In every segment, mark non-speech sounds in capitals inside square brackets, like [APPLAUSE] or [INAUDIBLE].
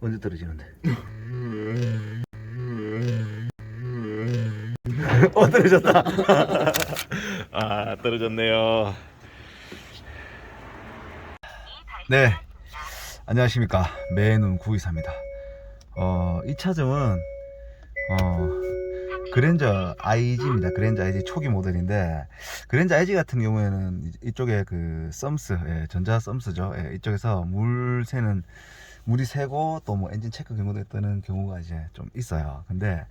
언제 떨어지는데? [LAUGHS] 어 떨어졌다. [LAUGHS] 아 떨어졌네요. 네, 안녕하십니까 매눈 구이사입니다. 어, 이 차종은 어, 그랜저 IG입니다. 그랜저 IG 초기 모델인데 그랜저 IG 같은 경우에는 이- 이쪽에 그 썸스, 예, 전자 썸스죠. 예, 이쪽에서 물 새는 물이 새고 또 뭐 엔진 체크 경고도 뜨는 경우가 이제 좀 있어요. 근데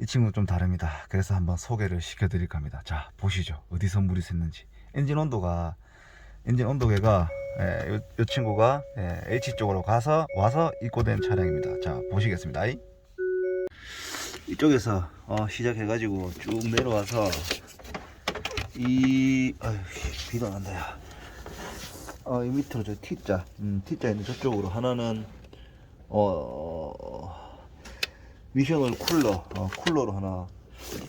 이 친구는 좀 다릅니다. 그래서 한번 소개를 시켜드릴까 합니다. 자, 보시죠. 어디서 물이 샜는지. 엔진 온도가, 엔진 온도계가, 예, 요, 요 친구가 예, H 쪽으로 가서, 와서 입고된 차량입니다. 자, 보시겠습니다. 이. 이쪽에서 어, 시작해가지고 쭉 내려와서, 이, 씨, 비도 난다, 야. 어, 이 밑으로 저 T자, 음, T자 있는 저쪽으로 하나는, 어, 미션을 쿨러, 어, 쿨러로 하나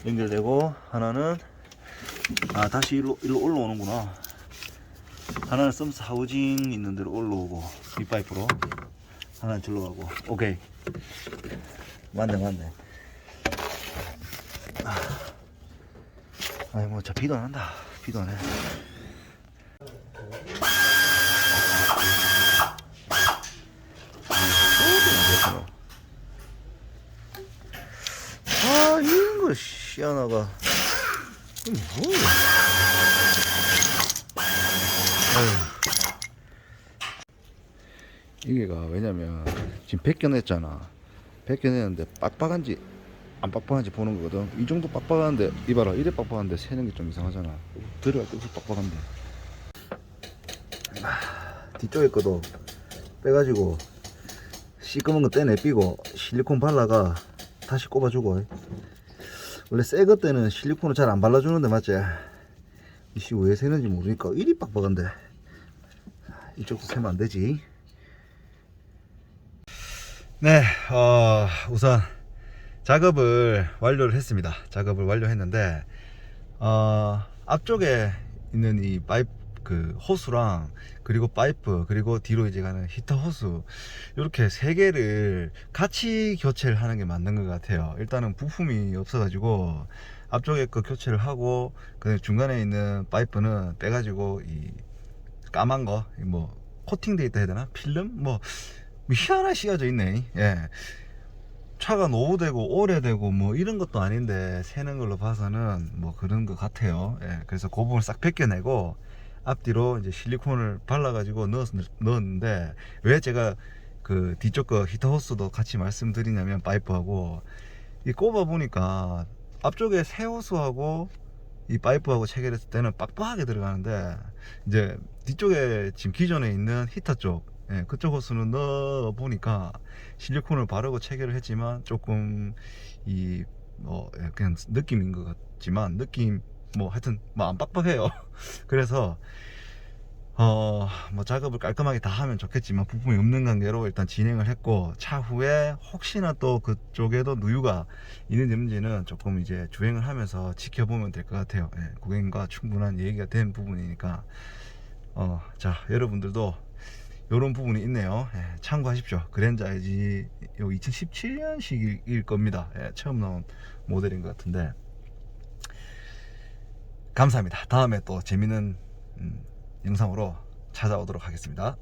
연결되고, 하나는, 아, 다시 일로, 일로 올라오는구나. 하나는 썸스 하우징 있는 데로 올라오고, 뒷파이프로. 하나는 절로 가고, 오케이. 맞네, 맞네. 아, 아니, 뭐, 저 비도 안 난다. 비도 안 해. 아 이런 이게 뭐야 이게가 왜냐면 지금 벗겨냈잖아. 벗겨냈는데 빡빡한지 안 빡빡한지 보는 거거든. 이 정도 빡빡한데 이봐라 이래 빡빡한데 새는 게 좀 이상하잖아. 들어갈 때 무슨 빡빡한데. 아, 뒤쪽에 거도 빼가지고 시꺼먼 거 떼내삐고 실리콘 발라가 다시 꼽아주고 원래 새거 때는 실리콘을 잘 안 발라주는데 맞지? 이씨 왜 새는지 모르니까 이리 빡빡한데. 이쪽도 새면 안 되지. 네 어, 우선 작업을 완료를 했습니다. 작업을 완료했는데 어, 앞쪽에 있는 이 파이프 그 호수랑 그리고 파이프 그리고 뒤로 이제 가는 히터 호수 이렇게 세 개를 같이 교체를 하는 게 맞는 것 같아요. 일단은 부품이 없어가지고 앞쪽에 거 교체를 하고 그 중간에 있는 파이프는 빼가지고 이 까만 거 뭐 코팅돼 있다 해야 되나 필름 뭐 희한하게 씌워져 있네. 예. 차가 노후되고 오래되고 뭐 이런 것도 아닌데 새는 걸로 봐서는 뭐 그런 것 같아요. 예. 그래서 그 부분을 싹 벗겨내고 앞뒤로 이제 실리콘을 발라가지고 넣었, 넣었는데 왜 제가 그 뒤쪽 거 히터 호스도 같이 말씀드리냐면 파이프하고 이 꼽아 보니까 앞쪽에 새 호스하고 이 파이프하고 체결했을 때는 빡빡하게 들어가는데 이제 뒤쪽에 지금 기존에 있는 히터 쪽 예, 그쪽 호스는 넣어 보니까 실리콘을 바르고 체결을 했지만 조금 이뭐 그냥 느낌인 것 같지만 느낌 뭐 하여튼 뭐 안 빡빡해요. [LAUGHS] 그래서 어 뭐 작업을 깔끔하게 다 하면 좋겠지만 부품이 없는 관계로 일단 진행을 했고 차후에 혹시나 또 그쪽에도 누유가 있는지 없는지는 조금 이제 주행을 하면서 지켜보면 될 것 같아요. 예, 고객님과 충분한 얘기가 된 부분이니까. 어 자 여러분들도 요런 부분이 있네요. 예, 참고하십시오. 그랜저 IG 요 2017년식일 겁니다. 예, 처음 나온 모델인 것 같은데 감사합니다. 다음에 또 재밌는 음, 영상으로 찾아오도록 하겠습니다